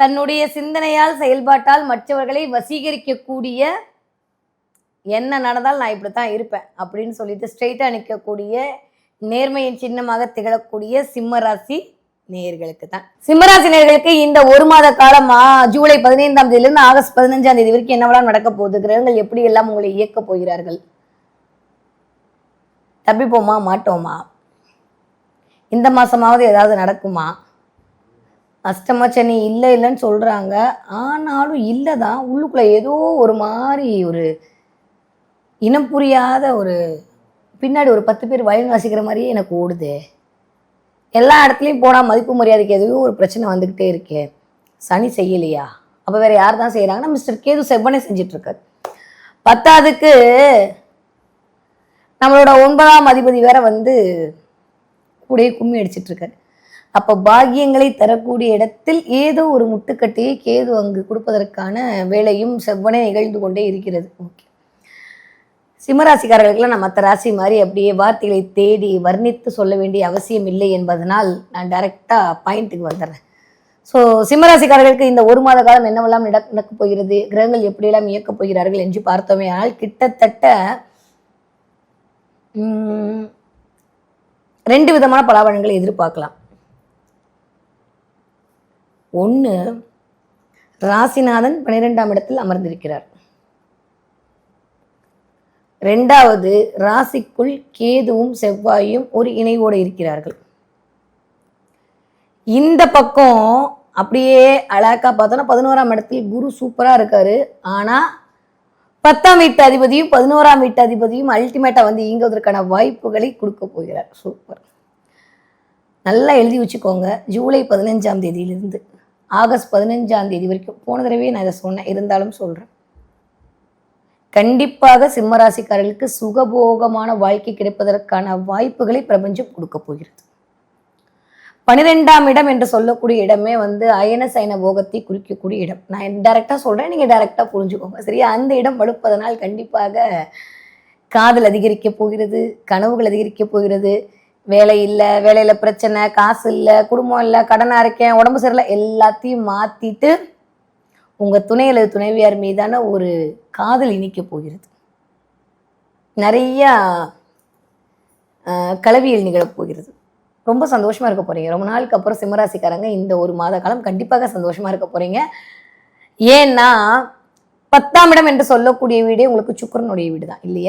தன்னுடைய சிந்தனையால் செயல்பாட்டால் மற்றவர்களை வசீகரிக்கக்கூடிய என்ன நடந்தால் நான் இப்படி தான் இருப்பேன் அப்படின்னு சொல்லிட்டு ஸ்ட்ரெயிட்டாக நிற்கக்கூடிய நேர்மையின் சின்னமாக திகழக்கூடிய சிம்மராசி நேயர்களுக்கு தான். சிம்மராசி நேயர்களுக்கு இந்த ஒரு மாத காலமா ஜூலை பதினைந்தாம் தேதியிலிருந்து ஆகஸ்ட் பதினஞ்சாம் தேதி வரைக்கும் என்னவெல்லாம் நடக்க போகுது? கிரகங்கள் எப்படி எல்லாம் உங்களை இயக்க போகிறார்கள்? தப்பிப்போமா? மாட்டோமா? இந்த மாசமாவது ஏதாவது நடக்குமா? அஷ்டம சனி இல்லை இல்லைன்னு சொல்கிறாங்க ஆனாலும் இல்லை தான் உள்ளுக்குள்ளே ஏதோ ஒரு மாதிரி ஒரு இனம் புரியாத ஒரு பின்னாடி ஒரு பத்து பேர் வயல் வாசிக்கிற மாதிரியே எனக்கு ஓடுதே. எல்லா இடத்துலையும் போனால் மதிப்பு மரியாதைக்கு எதுவும் ஒரு பிரச்சனை வந்துக்கிட்டே இருக்கே. சனி செய்யலையா? அப்போ வேறு யார் தான் செய்கிறாங்கன்னா மிஸ்டர் கேது செவ்வனே செஞ்சுட்டு பத்தாவதுக்கு நம்மளோட ஒன்பதாம் அதிபதி வேற வந்து கூடயே கும்மி அடிச்சிட்ருக்காரு. அப்போ பாக்கியங்களை தரக்கூடிய இடத்தில் ஏதோ ஒரு முட்டுக்கட்டையை கேது அங்கு கொடுப்பதற்கான வேலையும் செவ்வனே நிகழ்ந்து கொண்டே இருக்கிறது. ஓகே. சிம்மராசிக்காரர்களுக்கெல்லாம் நான் மற்ற ராசி மாதிரி அப்படியே வார்த்தைகளை தேடி வர்ணித்து சொல்ல வேண்டிய அவசியம் இல்லை என்பதனால் நான் டைரெக்டாக பாயிண்ட்டுக்கு வந்துடுறேன். ஸோ சிம்மராசிக்காரர்களுக்கு இந்த ஒரு மாத காலம் என்னவெல்லாம் நடக்க நடக்கப் போகிறது கிரகங்கள் எப்படியெல்லாம் இயக்கப் போகிறார்கள் என்று பார்த்தோமே ஆனால் கிட்டத்தட்ட ரெண்டு விதமான பலாபலன்களை எதிர்பார்க்கலாம். ஒன்று ராசிநாதன் பன்னிரெண்டாம் இடத்தில் அமர்ந்திருக்கிறார். ரெண்டாவது ராசிக்குள் கேதுவும் செவ்வாயும் ஒரு இணைவோடு இருக்கிறார்கள். இந்த பக்கம் அப்படியே அழகா பார்த்தோன்னா பதினோராம் இடத்தில் குரு சூப்பராக இருக்காரு. ஆனால் பத்தாம் வீட்டு அதிபதியும் பதினோராம் வீட்டு அதிபதியும் அல்டிமேட்டாக வந்து இயங்குவதற்கான வாய்ப்புகளை கொடுக்க போகிறார். சூப்பர். நல்லா எழுதி வச்சுக்கோங்க. ஜூலை பதினஞ்சாம் தேதியிலிருந்து. ஆகஸ்ட் பதினஞ்சாம் தேதி வரைக்கும் போன தடவையே நான் இதை சொன்னேன். இருந்தாலும் சொல்கிறேன் கண்டிப்பாக சிம்மராசிக்காரர்களுக்கு சுகபோகமான வாழ்க்கை கிடைப்பதற்கான வாய்ப்புகளை பிரபஞ்சம் கொடுக்க போகிறது. பனிரெண்டாம் இடம் என்று சொல்லக்கூடிய இடமே வந்து அயன சைன போகத்தை குறிக்கக்கூடிய இடம். நான் டைரெக்டாக சொல்றேன். நீங்கள் டைரெக்டாக புரிஞ்சுக்கோங்க. சரியா? அந்த இடம் வலுப்பதனால் கண்டிப்பாக காதல் அதிகரிக்க போகிறது கனவுகள் அதிகரிக்க போகிறது. வேலை இல்லை வேலையில பிரச்சனை காசு இல்லை குடும்பம் இல்லை கடனா இருக்கேன் உடம்பு சரியில்லை எல்லாத்தையும் மாத்திட்டு உங்க துணை அல்லது துணைவியார் மீதான ஒரு காதல் இணைக்க போகிறது. நிறைய கலவியல் நிகழப்போகிறது ரொம்ப சந்தோஷமா இருக்க போறீங்க. ரொம்ப நாளுக்கு அப்புறம் சிம்மராசிக்காரங்க இந்த ஒரு மாத காலம் கண்டிப்பாக சந்தோஷமா இருக்க போறீங்க. ஏன்னா பத்தாம் இடம் என்று சொல்லக்கூடிய வீடே உங்களுக்கு சுக்கரனுடைய வீடு தான் இல்லையா?